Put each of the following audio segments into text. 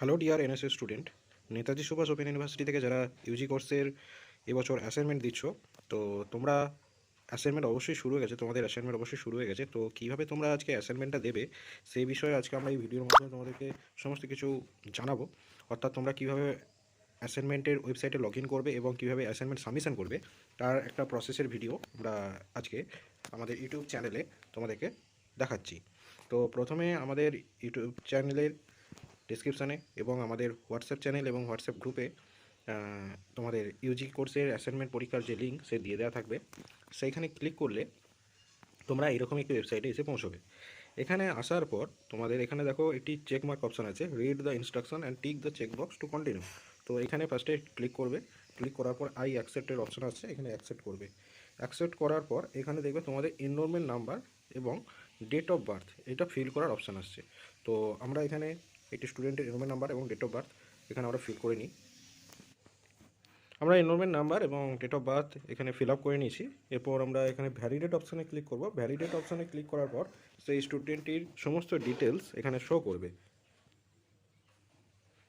Hello dear NSS student, Netaji Subhash open university থেকে যারা Yuji কোর্সের এবছর অ্যাসাইনমেন্ট দিচ্ছ, তো তোমরা অ্যাসাইনমেন্ট অবশ্যই শুরু হয়ে গেছে, তোমাদের অ্যাসাইনমেন্ট অবশ্যই শুরু হয়ে গেছে, তো কীভাবে তোমরা আজকে অ্যাসাইনমেন্টটা দেবে, সেই বিষয়ে আজকে আমরা এই ভিডিওর মাধ্যমে তোমাদেরকে সমস্ত কিছু জানাব। অর্থাৎ তোমরা কীভাবে অ্যাসাইনমেন্টের ওয়েবসাইটে লগ ইন করবে এবং কীভাবে অ্যাসাইনমেন্ট সাবমিশন করবে, তার একটা প্রসেসের ভিডিও আমরা আজকে আমাদের ইউটিউব চ্যানেলে তোমাদেরকে দেখাচ্ছি। তো প্রথমে আমাদের ইউটিউব চ্যানেলের ডিসক্রিপশানে এবং আমাদের হোয়াটসঅ্যাপ চ্যানেল এবং হোয়াটসঅ্যাপ গ্রুপে তোমাদের ইউজি কোর্সের অ্যাসাইনমেন্ট পরীক্ষার যে লিঙ্ক সে দিয়ে দেওয়া থাকবে। সেইখানে ক্লিক করলে তোমরা এরকম একটি ওয়েবসাইটে এসে পৌঁছবে। এখানে আসার পর তোমাদের এখানে দেখো একটি চেক মার্ক অপশান আছে read the instruction and tick the check box to continue তো এখানে ফার্স্টে ক্লিক করবে। ক্লিক করার পর আই অ্যাকসেপ্টের অপশান আছে এখানে অ্যাকসেপ্ট করবে। অ্যাকসেপ্ট করার পর এখানে দেখবে তোমাদের এনরোলমেন্ট নাম্বার এবং ডেট অফ বার্থ এটা ফিল করার অপশান আসছে। তো আমরা এখানে একটি স্টুডেন্টের এনরোলমেন্ট নাম্বার এবং ডেট অফ বার্থ এখানে আমরা ফিল করে নিই। আমরা এনরোলমেন্ট নাম্বার এবং ডেট অফ বার্থ এখানে ফিল আপ করে নিয়েছি। এরপর আমরা এখানে ভ্যালিডেট অপশানে ক্লিক করব। ভ্যালিডেট অপশানে ক্লিক করার পর সেই স্টুডেন্টটির সমস্ত ডিটেলস এখানে শো করবে।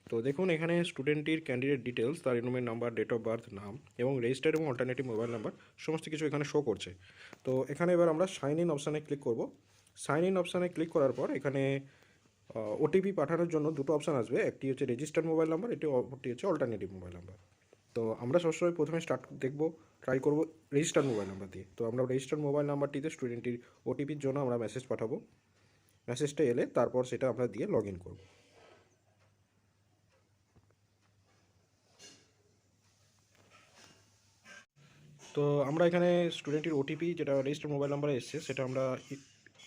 তো দেখুন, এখানে স্টুডেন্টটির ক্যান্ডিডেট ডিটেলস তার enrolment number date of birth নাম এবং রেজিস্টার্ড এবং অল্টারনেটিভ মোবাইল নাম্বার সমস্ত কিছু এখানে শো করছে। তো এখানে এবার আমরা সাইন ইন অপশানে ক্লিক করব। সাইন ইন অপশানে ক্লিক করার পর এখানে ওটিপি পাঠানোর জন্য দুটো অপশান আসবে। একটি হচ্ছে রেজিস্টার্ড মোবাইল নাম্বার এটি অপরটি হচ্ছে অল্টারনেটিভ মোবাইল নাম্বার তো আমরা সবসময় প্রথমে স্টার্ট দেখব ট্রাই করব রেজিস্টার্ড মোবাইল নাম্বার দিয়ে। তো আমরা রেজিস্টার্ড মোবাইল নাম্বারটিতে স্টুডেন্টটির ওটিপির জন্য আমরা মেসেজ পাঠাবো। মেসেজটা এলে তারপর সেটা আমরা দিয়ে লগ ইন করব। তো আমরা এখানে স্টুডেন্টের ওটিপি যেটা রেজিস্টার মোবাইল নাম্বারে এসছে, সেটা আমরা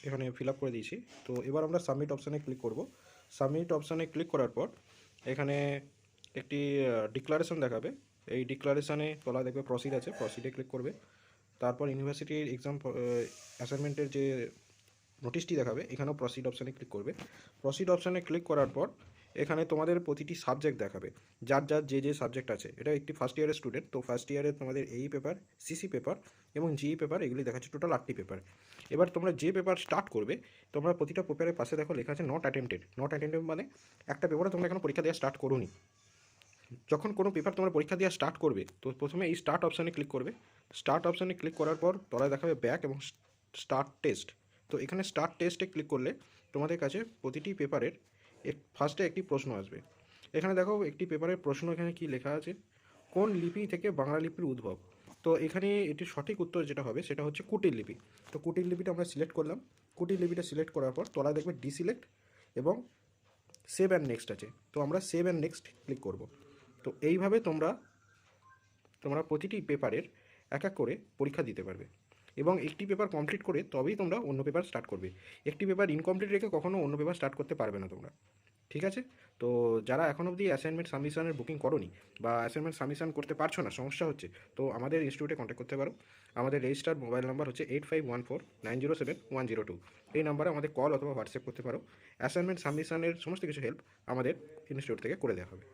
এখানে ফিল করে দিয়েছি। তো এবার আমরা সাবমিট অপশানে ক্লিক করব। সাবমিট অপশানে ক্লিক করার পর, এখানে একটি ডিক্লারেশন দেখাবে। এই ডিক্লারেশানে তোলা দেখবে প্রসিড আছে প্রসিডে ক্লিক করবে। তারপর ইউনিভার্সিটির এক্সাম অ্যাসাইনমেন্টের যে নোটিশটি দেখাবে, এখানেও প্রসিড অপশানে ক্লিক করবে। প্রসিড অপশানে ক্লিক করার পর এখানে তোমাদের প্রতিটি সাবজেক্ট দেখাবে। যার যার যে যে সাবজেক্ট আছে। এটা একটি ফার্স্ট ইয়ারের স্টুডেন্ট তো ফার্স্ট ইয়ারে তোমাদের এই পেপার সিসি পেপার এবং জিই পেপার এগুলি দেখাচ্ছে টোটাল আটটি পেপার এবার তোমরা যে পেপার স্টার্ট করবে, তোমরা প্রতিটা পেপারের পাশে দেখো লেখা আছে নট অ্যাটেম্পটেড নট অ্যাটেম্পটেড মানে একটা পেপারে তোমরা এখন পরীক্ষা দেওয়া স্টার্ট করোনি। যখন কোনো পেপার তোমরা পরীক্ষা দেওয়া স্টার্ট করবে, তো প্রথমে এই স্টার্ট অপশানে ক্লিক করবে। স্টার্ট অপশানে ক্লিক করার পর তলায় দেখাবে ব্যাক এবং স্টার্ট টেস্ট তো এখানে স্টার্ট টেস্টে ক্লিক করলে তোমাদের কাছে প্রতিটি পেপারের ফার্স্টে একটি প্রশ্ন আসবে। এখানে দেখো একটি পেপারের প্রশ্ন এখানে কি লেখা আছে? কোন লিপি থেকে বাংলা লিপির উদ্ভব? তো এখানে এটির সঠিক উত্তর যেটা হবে সেটা হচ্ছে কুটির লিপি। তো কুটির লিপিটা আমরা সিলেক্ট করলাম। কুটির লিপিটা সিলেক্ট করার পর তলায় দেখবে ডিসিলেক্ট এবং সেভ অ্যান্ড নেক্সট আছে। তো আমরা সেভ অ্যান্ড নেক্সট ক্লিক করব। তো এইভাবে তোমরা তোমরা প্রতিটি পেপারের এক এক করে পরীক্ষা দিতে পারবে। এবং একটি পেপার কমপ্লিট করে তবেই তোমরা অন্য পেপার স্টার্ট করবে। একটি পেপার ইনকমপ্লিট রেখে কখনও অন্য পেপার স্টার্ট করতে পারবে না তোমরা। ঠিক আছে? তো যারা এখন অবধি অ্যাসাইনমেন্ট সাবমিশনের বুকিং করোনি বা অ্যাসাইনমেন্ট সাবমিশন করতে পারছ না, সমস্যা হচ্ছে, তো আমাদের ইনস্টিটিউটে কন্ট্যাক্ট করতে পারো। আমাদের রেজিস্টার্ড মোবাইল নাম্বার হচ্ছে eight five one four nine zero seven one zero two এই নাম্বারে আমাদের কল অথবা হোয়াটসঅ্যাপ করতে পারো। অ্যাসাইনমেন্ট সাবমিশনের সমস্ত কিছু হেল্প আমাদের ইনস্টিটিউট থেকে করে দেওয়া হবে।